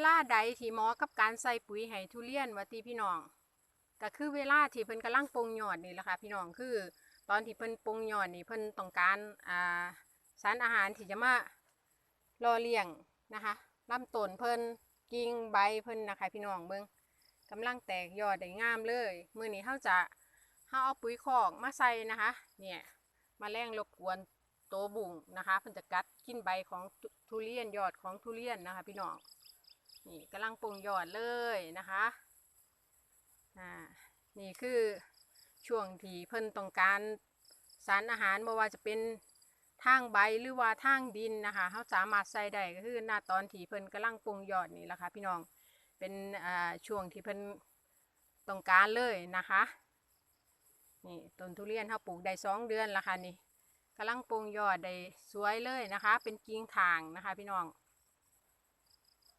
เวลาใดที่เหมาะกับการใส่ปุ๋ยให้ทุเรียนว่าติพี่น้องก็คือเวลาที่เพิ่นกำลังปงยอดนี่แหละค่ะพี่น้องคือ ตอนที่เพิ่นปงยอดนี่เพิ่นต้องการอ่าสารอาหารที่จะมารอเลี้ยงนะคะลำต้นเพิ่นกิ่งใบเพิ่นนะคะพี่น้องเบิ่งกำลังแตกยอดได้งามเลยมื้อนี้เฮาจะเฮาเอาปุ๋ยคอกมาใส่นะคะเนี่ยมาแรงรบกวนโตบุ่งนะคะเพิ่นจะกัดกินใบของทุทุเรียนยอดของทุเรียนนะคะพี่น้อง นี่กำลังปรุงยอดเลยนะคะอ่านี่คือช่วงที่เพิ่นต้องการสารอาหารไม่ว่าจะเป็นทางใบหรือว่าทางดินนะคะเขาสามารถใส่ได้ก็คือหน้าตอนที่เพิ่นกำลังปรุงยอดนี่แหละค่ะพี่น้องเป็นอ่าช่วงที่เพิ่นต้องการเลยนะคะนี่ต้นทุเรียนเขาปลูกได้สองเดือนแล้วค่ะนี่กำลังปรุงยอดได้สวยเลยนะคะ เป็นกิ่งทางนะคะพี่น้อง